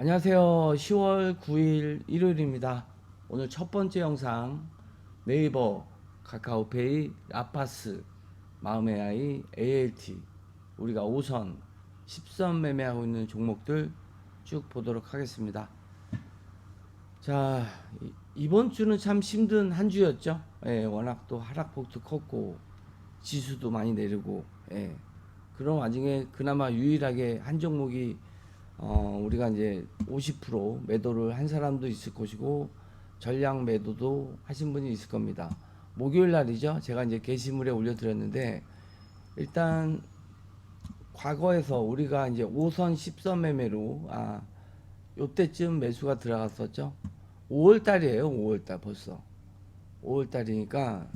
안녕하세요. 10월 9일 일요일입니다. 오늘 첫 번째 영상 네이버, 카카오페이, 라파스, 마음의 아이, ALT 우리가 5선, 10선 매매하고 있는 종목들 쭉 보도록 하겠습니다. 자, 이- 이번 주는 참 힘든 한 주였죠. 예, 워낙 또 하락폭도 컸고 지수도 많이 내리고 예. 그런 와중에 그나마 유일하게 한 종목이 어, 우리가 이제 50% 매도를 한 사람도 있을 것이고 전량 매도도 하신 분이 있을 겁니다. 목요일 날이죠. 제가 이제 게시물에 올려드렸는데 일단 과거에서 우리가 이제 5선 10선 매매로 아 요때쯤 매수가 들어갔었죠. 5월 달이에요. 5월 달 벌써. 5월 달이니까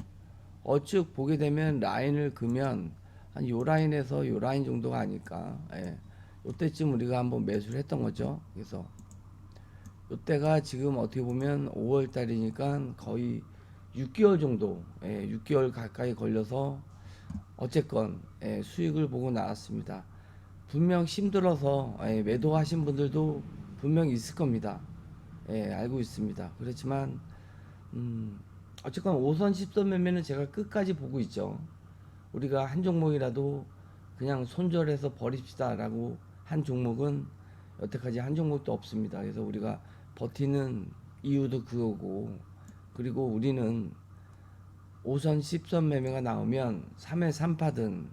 어쭉 보게 되면 라인을 그면 한 요 라인에서 요 라인 정도가 아닐까. 예. 요때쯤 우리가 한번 매수를 했던 거죠. 그래서 요때가 지금 어떻게 보면 5월 달이니까 거의 6개월 정도, 예, 6개월 가까이 걸려서 어쨌건 예, 수익을 보고 나왔습니다. 분명 힘들어서 예, 매도하신 분들도 분명 있을 겁니다. 예, 알고 있습니다. 그렇지만 음, 어쨌건 5선 10선 매매는 제가 끝까지 보고 있죠. 우리가 한 종목이라도 그냥 손절해서 버립시다라고 한 종목은 여태까지 한 종목도 없습니다. 그래서 우리가 버티는 이유도 그거고 그리고 우리는 5선 10선 매매가 나오면 3회 3파든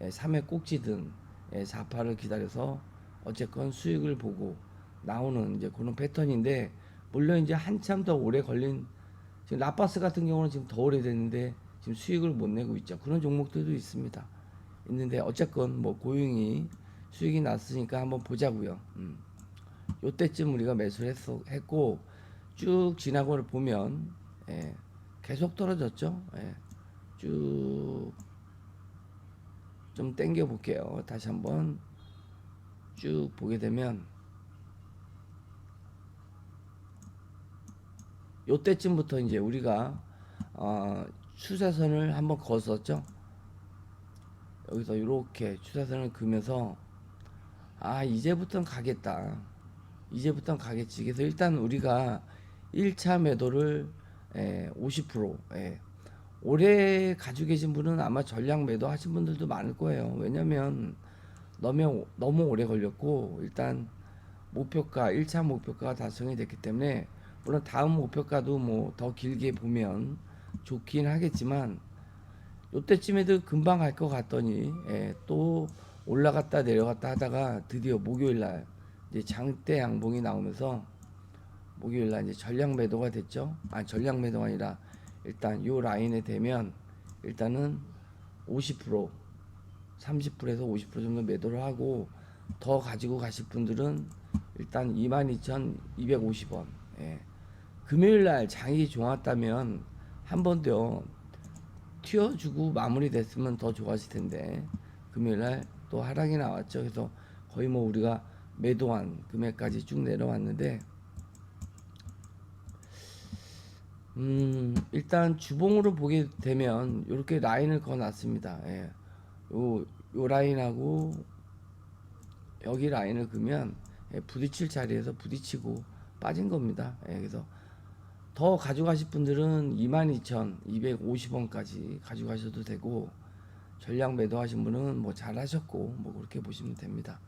3회 꼭지든 4파를 기다려서 어쨌건 수익을 보고 나오는 이제 그런 패턴인데 물론 이제 한참 더 오래 걸린 지금 라파스 같은 경우는 지금 더 오래됐는데 지금 수익을 못 내고 있죠. 그런 종목들도 있습니다. 있는데 어쨌건 뭐 고용이 수익이 났으니까 한번 보자고요. 음. 요때쯤 우리가 매수를 했고 쭉 지나고 보면 예, 계속 떨어졌죠. 예, 쭉좀 땡겨 볼게요. 다시 한번 쭉 보게 되면 요때쯤부터 이제 우리가 어, 추세선을 한번 그었었죠. 여기서 이렇게 추세선을 그면서 아 이제부터는 가겠다. 이제부터는 가겠지. 그래서 일단 우리가 1차 매도를 예, 50% 예. 오래 가지고 계신 분은 아마 전량 매도 하신 분들도 많을 거예요. 왜냐면 너무 너무 오래 걸렸고 일단 목표가 1차 목표가가 달성이 됐기 때문에 물론 다음 목표가도 뭐 더 길게 보면 좋긴 하겠지만 요때쯤에도 금방 갈 것 같더니 예, 또 올라갔다 내려갔다 하다가 드디어 목요일 날 이제 장대 양봉이 나오면서 목요일 날 이제 전량 매도가 됐죠. 아 전량 매도가 아니라 일단 요 라인에 되면 일단은 50% 30%에서 50% 정도 매도를 하고 더 가지고 가실 분들은 일단 22,250원. 예. 금요일 날 장이 좋았다면 한 번 더 튀어주고 마무리됐으면 더 좋았을 텐데 금요일 날 또 하락이 나왔죠. 그래서 거의 뭐 우리가 매도한 금액까지 쭉 내려왔는데 음 일단 주봉으로 보게 되면 이렇게 라인을 그어놨습니다. 예. 요, 요 라인하고 여기 라인을 그면 예, 부딪힐 자리에서 부딪히고 빠진 겁니다. 예, 그래서 더 가져가실 분들은 22,250원까지 가져가셔도 되고 전량 매도하신 분은 뭐 잘하셨고 뭐 그렇게 보시면 됩니다.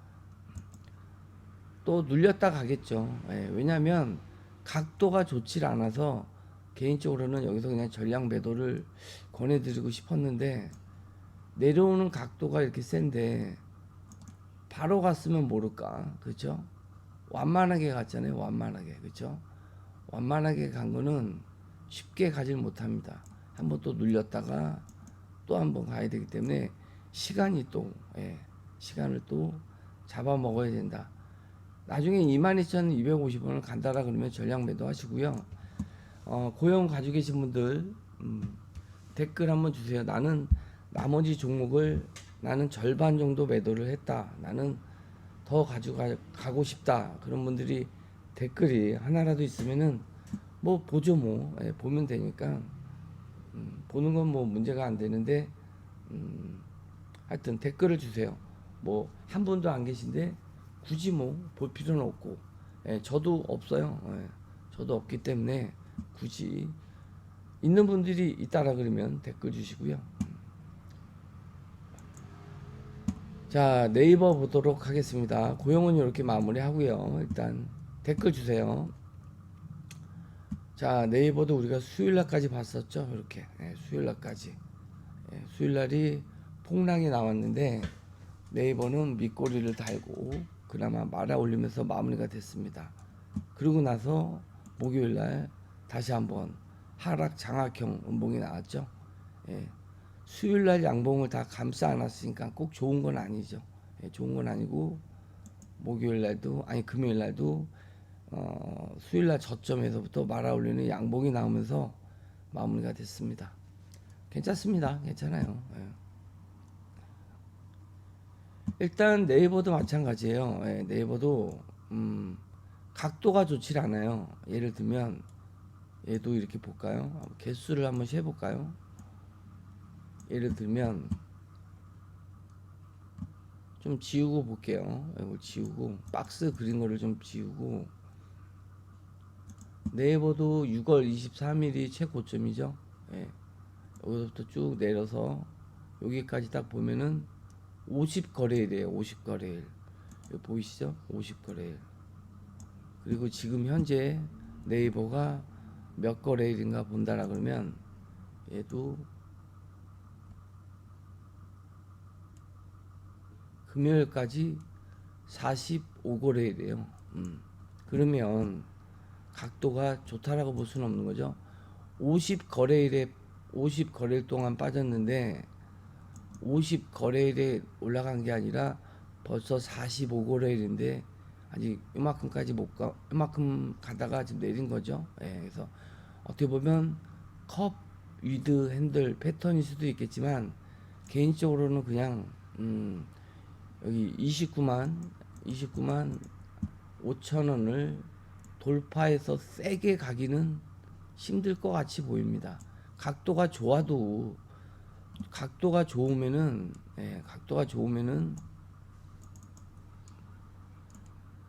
또 눌렸다 가겠죠. 예, 왜냐하면 각도가 좋질 않아서 개인적으로는 여기서 그냥 전량 매도를 권해드리고 싶었는데 내려오는 각도가 이렇게 센데 바로 갔으면 모를까 그렇죠? 완만하게 갔잖아요. 완만하게 그렇죠? 완만하게 간 거는 쉽게 가질 못합니다. 한번 또 눌렸다가 또 한 번 가야 되기 때문에 시간이 또 예, 시간을 또 잡아 먹어야 된다. 나중에 22,250원을 간다라 그러면 전량 매도 하시고요. 어, 고용 가지고 계신 분들 음, 댓글 한번 주세요. 나는 나머지 종목을 나는 절반 정도 매도를 했다. 나는 더 가지고 가고 싶다. 그런 분들이 댓글이 하나라도 있으면은 뭐 보죠 뭐 예, 보면 되니까 음, 보는 건 뭐 문제가 안 되는데 음, 하여튼 댓글을 주세요. 뭐 한 분도 안 계신데 굳이 뭐 볼 필요는 없고 예, 저도 없어요. 예, 저도 없기 때문에 굳이 있는 분들이 있다라 그러면 댓글 주시고요. 자 네이버 보도록 하겠습니다. 고용은 이렇게 마무리하고요. 일단 댓글 주세요. 자 네이버도 우리가 수요일날까지 봤었죠. 이렇게 예, 수요일날까지 예, 수요일날이 폭락이 나왔는데 네이버는 밑꼬리를 달고 그나마 말아 올리면서 마무리가 됐습니다. 그러고 나서 목요일날 다시 한번 하락 장악형 음봉이 나왔죠. 예, 수요일날 양봉을 다 감싸 안았으니까 꼭 좋은 건 아니죠. 예, 좋은 건 아니고 목요일날도 아니 금요일날도 어, 수요일날 저점에서부터 말아 올리는 양봉이 나오면서 마무리가 됐습니다. 괜찮습니다. 괜찮아요. 예. 일단 네이버도 마찬가지예요. 예, 네이버도 음, 각도가 좋지 않아요. 예를 들면 얘도 이렇게 볼까요? 개수를 한번 해볼까요? 예를 들면 좀 지우고 볼게요. 이걸 지우고 박스 그린 거를 좀 지우고 네이버도 6월 23일이 최고점이죠. 예. 여기서부터 쭉 내려서 여기까지 딱 보면은 50 거래일이에요. 50 거래일. 보이시죠? 50 거래일. 그리고 지금 현재 네이버가 몇 거래일인가 본다라 그러면 얘도 금요일까지 45거래일이에요. 음. 그러면 각도가 좋다라고 볼 수는 없는 거죠. 50 거래일에 50 거래일 동안 빠졌는데 50 거래일에 올라간 게 아니라 벌써 45 거래일인데 아직 이만큼까지 못 가, 이만큼 가다가 지금 내린 거죠. 예, 그래서 어떻게 보면 컵 위드 핸들 패턴일 수도 있겠지만 개인적으로는 그냥 음, 여기 29만 29만 5천 원을 돌파해서 세게 가기는 힘들 것 같이 보입니다. 각도가 좋아도 각도가 좋으면은 예, 각도가 좋으면은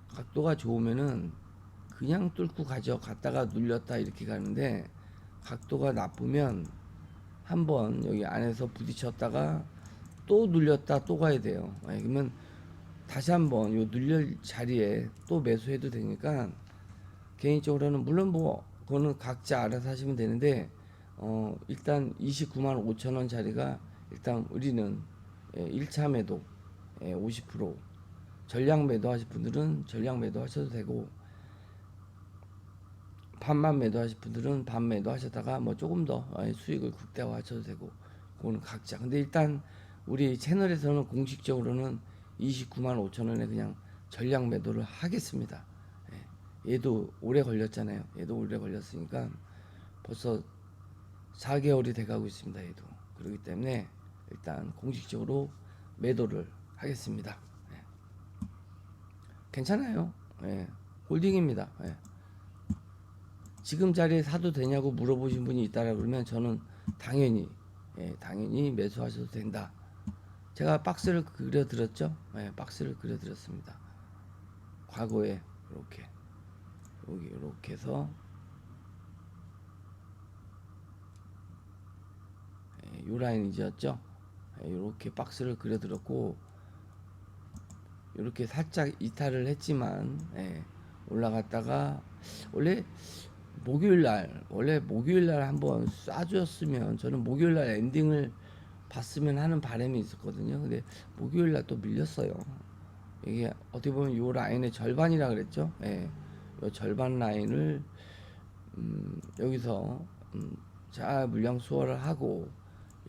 각도가 좋으면은 그냥 뚫고 가죠. 갔다가 눌렸다 이렇게 가는데 각도가 나쁘면 한번 여기 안에서 부딪혔다가 또 눌렸다 또 가야 돼요. 예, 그러면 다시 한번 요 눌릴 자리에 또 매수해도 되니까 개인적으로는 물론 뭐 그거는 각자 알아서 하시면 되는데 어 일단 29만 5천 원 자리가 일단 우리는 예, 1차 매도 예, 50% 전량 매도 하실 분들은 전량 매도 하셔도 되고 반만 매도 하실 분들은 반 매도 하셨다가 뭐 조금 더 어, 수익을 극대화 하셔도 되고 그거는 각자 근데 일단 우리 채널에서는 공식적으로는 29만 5천 원에 그냥 전량 매도를 하겠습니다. 예, 얘도 오래 걸렸잖아요. 얘도 오래 걸렸으니까 벌써 4개월이 돼가고 있습니다. 얘도 그렇기 때문에 일단 공식적으로 매도를 하겠습니다. 예. 괜찮아요. 예, 홀딩입니다. 예. 지금 자리에 사도 되냐고 물어보신 분이 있다라 그러면 저는 당연히 예, 당연히 매수하셔도 된다. 제가 박스를 그려드렸죠. 예, 박스를 그려드렸습니다. 과거에 이렇게 여기 이렇게 해서 예, 요 라인이었죠. 예, 이렇게 박스를 그려드렸고 이렇게 살짝 이탈을 했지만 예, 올라갔다가 원래 목요일 날 원래 목요일 날 한번 쏴주었으면 저는 목요일 날 엔딩을 봤으면 하는 바람이 있었거든요. 근데 목요일 날 또 밀렸어요. 이게 어떻게 보면 요 라인의 절반이라 그랬죠. 예. 요 절반 라인을 음, 여기서 음, 잘 물량 수월을 하고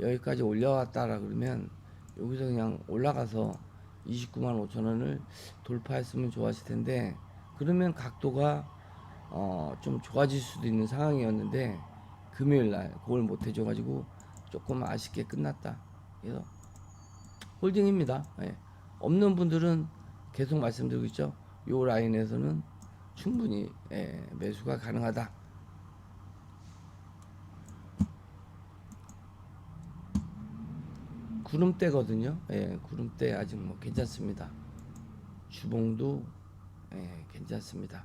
여기까지 올려왔다라 그러면 여기서 그냥 올라가서 29만 5천 원을 돌파했으면 좋았을 텐데 그러면 각도가 어, 좀 좋아질 수도 있는 상황이었는데 금요일 날 그걸 못 해줘가지고 조금 아쉽게 끝났다. 그래서 홀딩입니다. 예. 없는 분들은 계속 말씀드리고 있죠. 요 라인에서는 충분히 예, 매수가 가능하다. 구름대거든요. 예, 구름대 아직 뭐 괜찮습니다. 주봉도 예, 괜찮습니다.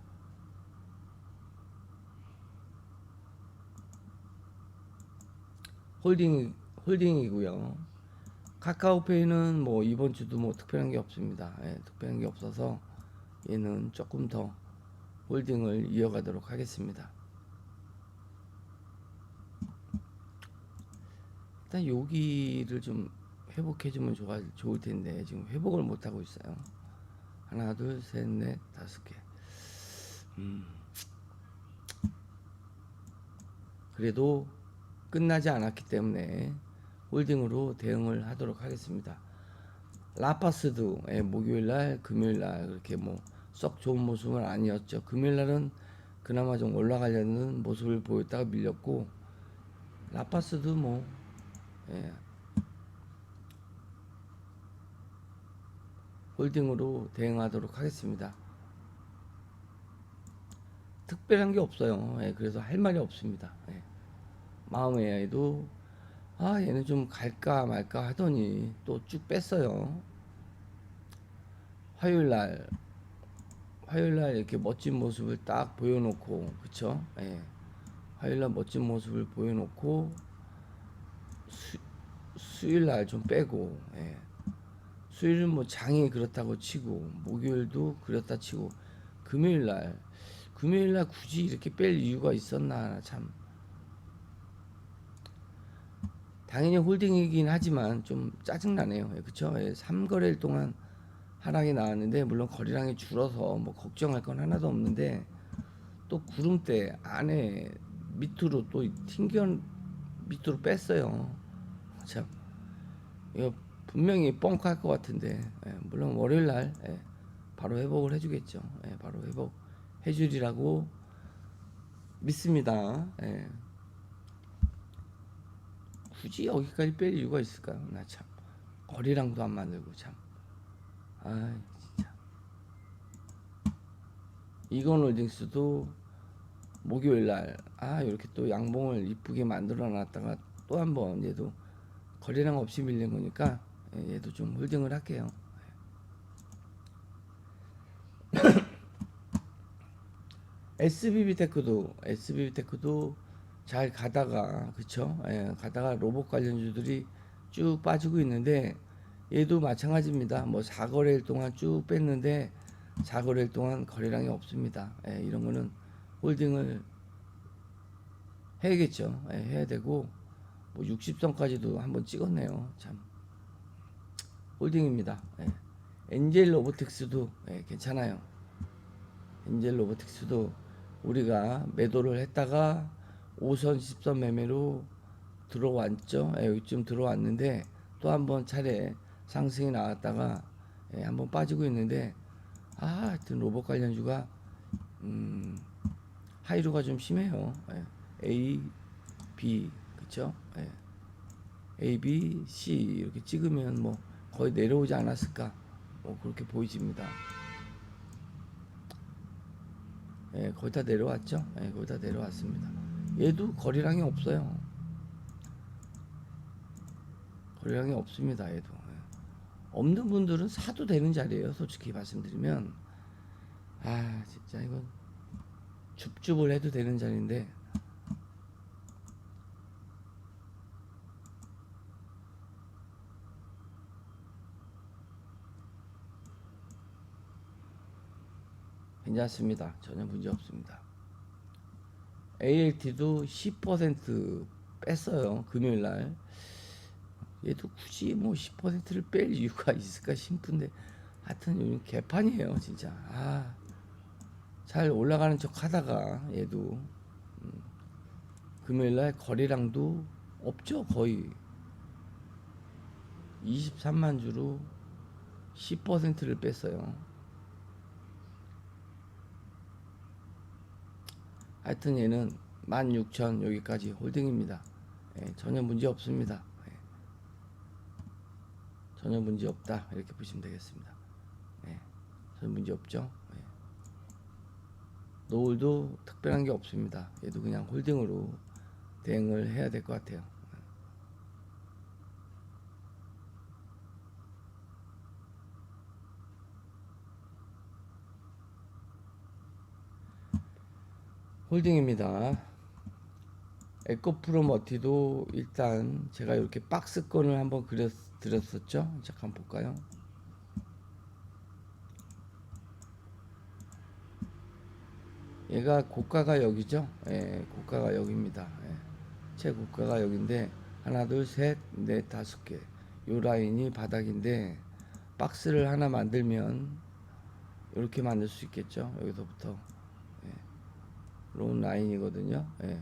홀딩 홀딩이고요. 카카오페이는 뭐 이번 주도 뭐 특별한 게 없습니다. 예, 특별한 게 없어서 얘는 조금 더 홀딩을 이어가도록 하겠습니다. 일단 여기를 좀 회복해주면 좋아 좋을 텐데 지금 회복을 못 하고 있어요. 하나, 둘, 셋, 넷, 다섯 개. 음. 그래도 끝나지 않았기 때문에 홀딩으로 대응을 하도록 하겠습니다. 라파스도 예, 목요일 날, 금요일 날 그렇게 뭐 썩 좋은 모습은 아니었죠. 금요일 날은 그나마 좀 올라가려는 모습을 보였다가 밀렸고 라파스도 뭐 예, 홀딩으로 대응하도록 하겠습니다. 특별한 게 없어요. 예, 그래서 할 말이 없습니다. 예. 마음의 AI도 아 얘는 좀 갈까 말까 하더니 또 쭉 뺐어요. 화요일 날 화요일 날 이렇게 멋진 모습을 딱 보여놓고 그쵸? 예. 화요일 날 멋진 모습을 보여놓고 수, 수요일 날 좀 빼고 예. 수요일은 뭐 장이 그렇다고 치고 목요일도 그렇다 치고 금요일 날 금요일 날 굳이 이렇게 뺄 이유가 있었나 참 당연히 홀딩이긴 하지만 좀 짜증나네요. 예, 그쵸? 예, 3거래일 동안 하락이 나왔는데 물론 거래량이 줄어서 뭐 걱정할 건 하나도 없는데 또 구름대 안에 밑으로 또 튕겨 밑으로 뺐어요. 참 이거 분명히 뻥할 것 같은데 예, 물론 월요일 날 예, 바로 회복을 해주겠죠. 예, 바로 회복 해주리라고 믿습니다. 예. 굳이 여기까지 뺄 이유가 있을까요? 나 참 거리랑도 안 만들고 참. 아 진짜. 이건 홀딩스도 목요일 날 아 이렇게 또 양봉을 이쁘게 만들어 놨다가 또 한 번 얘도 거리랑 없이 밀린 거니까 예, 얘도 좀 홀딩을 할게요. SBB 테크도 SBB 테크도 잘 가다가 그쵸? 예, 가다가 로봇 관련주들이 쭉 빠지고 있는데 얘도 마찬가지입니다. 뭐 4거래일 동안 쭉 뺐는데 4거래일 동안 거래량이 없습니다. 예, 이런 거는 홀딩을 해야겠죠. 예, 해야 되고 뭐 60선까지도 한번 찍었네요. 참 홀딩입니다. 예. 엔젤 로보틱스도 예, 괜찮아요. 엔젤 로보틱스도 우리가 매도를 했다가 5선 10선 매매로 들어왔죠. 예, 여기쯤 들어왔는데 또 한번 차례 상승이 나왔다가 예, 한번 빠지고 있는데 아 하여튼 로봇 관련주가 음, 하이로가 좀 심해요. 예, A, B 그쵸? 예. A, B, C 이렇게 찍으면 뭐 거의 내려오지 않았을까 뭐 그렇게 보이집니다. 예, 거의 다 내려왔죠? 예, 거의 다 내려왔습니다. 얘도 거리량이 없어요. 거리량이 없습니다. 얘도. 예. 없는 분들은 사도 되는 자리예요. 솔직히 말씀드리면 아 진짜 이건 줍줍을 해도 되는 자리인데 괜찮습니다. 전혀 문제 없습니다. ALT도 10% 뺐어요. 금요일 날. 얘도 굳이 뭐 10%를 뺄 이유가 있을까 싶은데 하여튼 요즘 개판이에요, 진짜. 아. 잘 올라가는 척 하다가 얘도 음, 금요일 날 거래량도 없죠, 거의. 23만 주로 10%를 뺐어요. 하여튼 얘는 16,000 여기까지 홀딩입니다. 예, 전혀 문제 없습니다. 예. 전혀 문제 없다 이렇게 보시면 되겠습니다. 예, 전혀 문제 없죠. 예. 노을도 특별한 게 없습니다. 얘도 그냥 홀딩으로 대응을 해야 될 것 같아요. 홀딩입니다. 에코프로 머티도 일단 제가 이렇게 박스권을 한번 그렸 드렸었죠. 잠깐 볼까요? 얘가 고가가 여기죠. 예, 고가가 여기입니다. 예. 최고가가 여기인데 하나, 둘, 셋, 넷, 다섯 개. 요 라인이 바닥인데 박스를 하나 만들면 이렇게 만들 수 있겠죠. 여기서부터 예. 이런 라인이거든요. 예.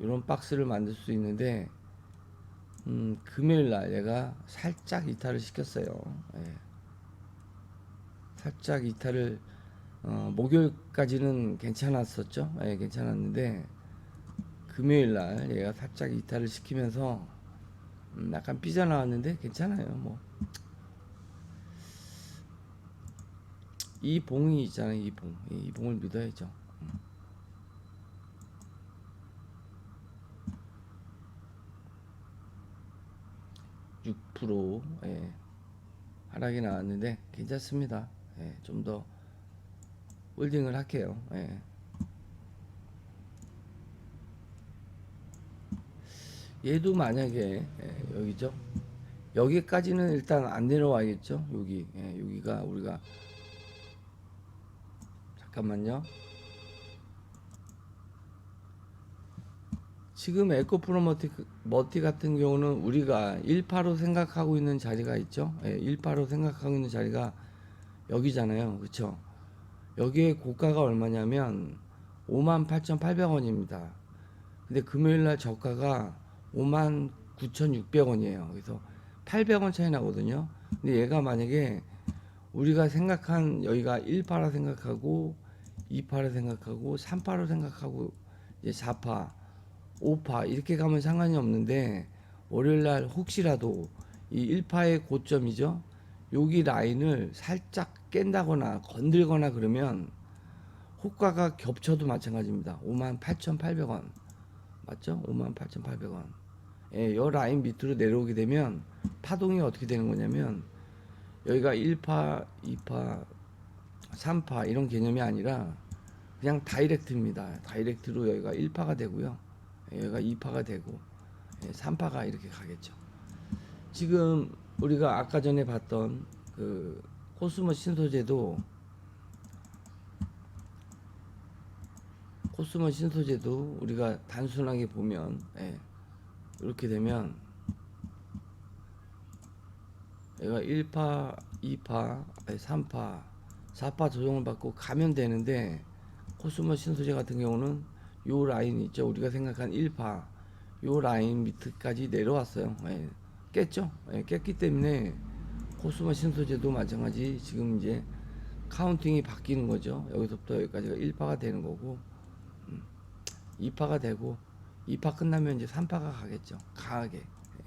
이런 박스를 만들 수 있는데 음, 금요일 날 얘가 살짝 이탈을 시켰어요. 예. 살짝 이탈을 어, 목요일까지는 괜찮았었죠. 예, 괜찮았는데 금요일 날 얘가 살짝 이탈을 시키면서 음, 약간 삐져 나왔는데 괜찮아요. 뭐. 이 봉이 있잖아요. 이 봉. 이 봉을 믿어야죠. 6% 예, 하락이 나왔는데 괜찮습니다. 예, 좀 더 홀딩을 할게요. 예. 얘도 만약에 예, 여기죠. 여기까지는 일단 안 내려와야겠죠. 여기 예, 여기가 우리가 잠깐만요. 지금 에코프로 머티, 머티 같은 경우는 우리가 1파로 생각하고 있는 자리가 있죠. 예, 1파로 생각하고 있는 자리가 여기잖아요. 그쵸? 여기에 고가가 얼마냐면 58,800원입니다. 근데 금요일 날 저가가 59,600원이에요. 그래서 800원 차이 나거든요. 근데 얘가 만약에 우리가 생각한 여기가 1파라 생각하고 2파라 생각하고 3파로 생각하고 이제 4파 5파 이렇게 가면 상관이 없는데 월요일 날 혹시라도 이 1파의 고점이죠. 여기 라인을 살짝 깬다거나 건들거나 그러면 호가가 겹쳐도 마찬가지입니다. 58,800원. 맞죠? 58,800원. 예, 요 라인 밑으로 내려오게 되면 파동이 어떻게 되는 거냐면 여기가 1파, 2파, 3파 이런 개념이 아니라 그냥 다이렉트입니다. 다이렉트로 여기가 1파가 되고요. 얘가 2파가 되고 3파가 이렇게 가겠죠. 지금 우리가 아까 전에 봤던 그 코스모 신소재도 코스모 신소재도 우리가 단순하게 보면 예, 이렇게 되면 얘가 1파, 2파, 3파, 4파 조정을 받고 가면 되는데 코스모 신소재 같은 경우는 요 라인 있죠. 우리가 생각한 1파 요 라인 밑까지 내려왔어요. 예, 깼죠. 예, 깼기 때문에 코스모 신소재도 마찬가지 지금 이제 카운팅이 바뀌는 거죠. 여기서부터 여기까지가 1파가 되는 거고 음, 2파가 되고 2파 끝나면 이제 3파가 가겠죠. 강하게 예,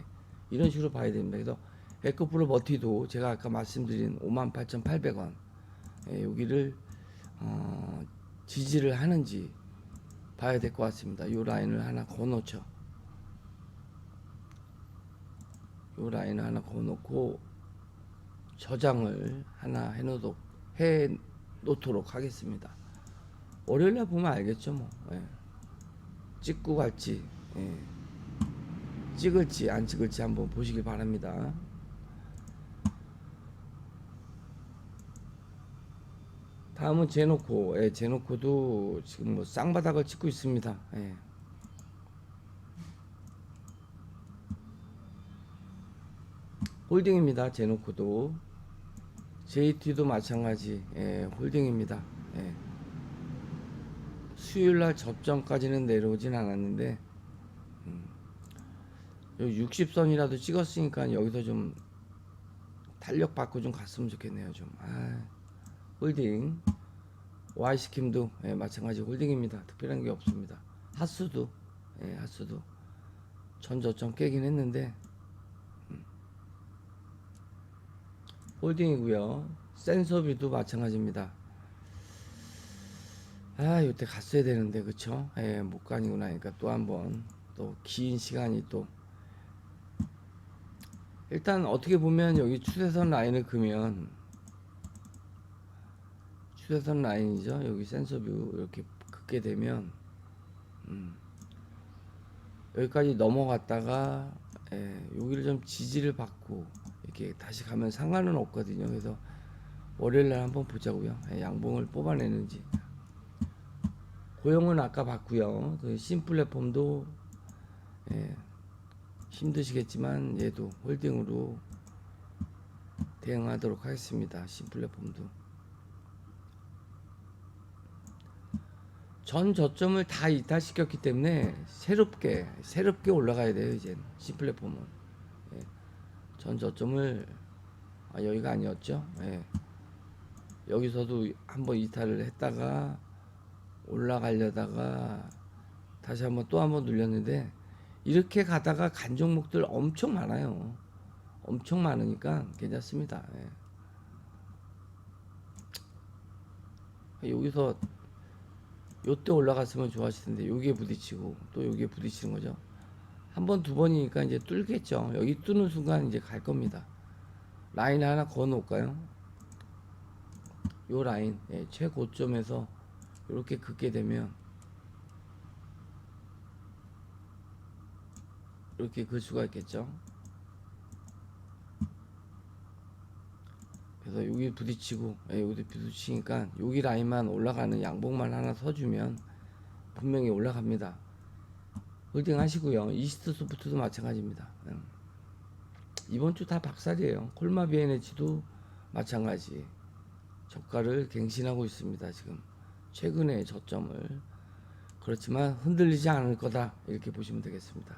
이런 식으로 봐야 됩니다. 그래서 에코프로 버티도 제가 아까 말씀드린 58,800원 예, 여기를 어, 지지를 하는지 봐야 될 것 같습니다. 이 라인을 하나 거놓죠. 이 라인을 하나 거놓고 저장을 하나 해놓도록 해 놓도록 하겠습니다. 월요일날 보면 알겠죠, 뭐. 예. 찍고 갈지, 예. 찍을지 안 찍을지 한번 보시길 바랍니다. 다음은 제노코. 예, 제노코도 지금 뭐 쌍바닥을 찍고 있습니다. 예. 홀딩입니다. 제노코도. JT도 마찬가지. 예, 홀딩입니다. 예. 수요일 날 접점까지는 내려오진 않았는데 음, 60선이라도 찍었으니까 여기서 좀 탄력 받고 좀 갔으면 좋겠네요. 좀. 아. 홀딩 와이스킴도 예, 마찬가지 홀딩입니다. 특별한 게 없습니다. 하수도 예, 하수도 전저점 깨긴 했는데 음. 홀딩이고요. 센서비도 마찬가지입니다. 아, 이때 갔어야 되는데 그쵸? 예, 못 가니고 나니까 또 한 번 또 긴 시간이 또 일단 어떻게 보면 여기 추세선 라인을 그면 수평선 라인이죠. 여기 센서 뷰 이렇게 긋게 되면 음, 여기까지 넘어갔다가 예, 여기를 좀 지지를 받고 이렇게 다시 가면 상관은 없거든요. 그래서 월요일 날 한번 보자고요. 예, 양봉을 뽑아내는지. 고용은 아까 봤고요. 그 신플랫폼도 예, 힘드시겠지만 얘도 홀딩으로 대응하도록 하겠습니다. 신 플랫폼도 전 저점을 다 이탈시켰기 때문에 새롭게 새롭게 올라가야 돼요 이제 신플랫폼은 예. 전 저점을 아, 여기가 아니었죠. 예. 여기서도 한번 이탈을 했다가 올라가려다가 다시 한번 또 한번 눌렸는데 이렇게 가다가 간 종목들 엄청 많아요. 엄청 많으니까 괜찮습니다. 예. 여기서 요때 올라갔으면 좋아하실 텐데 여기에 부딪히고 또 여기에 부딪히는 거죠. 한 번 두 번이니까 이제 뚫겠죠. 여기 뚫는 순간 이제 갈 겁니다. 라인 하나 그어 놓을까요? 요 라인 예, 최고점에서 이렇게 긋게 되면 이렇게 긋을 수가 있겠죠. 그래서 여기 부딪히고 예, 여기도 부딪히니까 여기 라인만 올라가는 양봉만 하나 서주면 분명히 올라갑니다. 홀딩 하시고요. 이스트 소프트도 마찬가지입니다. 음. 이번 주 다 박살이에요. 콜마 비엔에치도 마찬가지. 저가를 갱신하고 있습니다. 지금 최근의 저점을 그렇지만 흔들리지 않을 거다 이렇게 보시면 되겠습니다.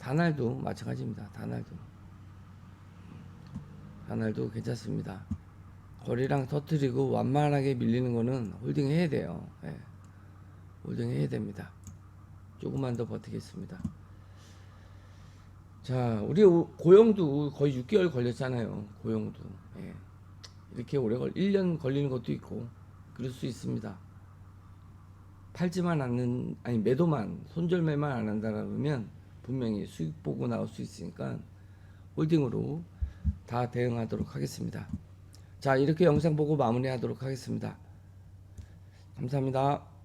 다날도 마찬가지입니다. 다날도 다날도 괜찮습니다. 거리랑 터트리고 완만하게 밀리는 거는 홀딩 해야 돼요. 예. 홀딩 해야 됩니다. 조금만 더 버티겠습니다. 자, 우리 오- 고용도 거의 6개월 걸렸잖아요. 고용도. 예. 이렇게 오래 걸 1년 걸리는 것도 있고 그럴 수 있습니다. 팔지만 않는 아니 매도만 손절매만 안 한다라면 분명히 수익 보고 나올 수 있으니까 홀딩으로 다 대응하도록 하겠습니다. 자, 이렇게 영상 보고 마무리하도록 하겠습니다. 감사합니다.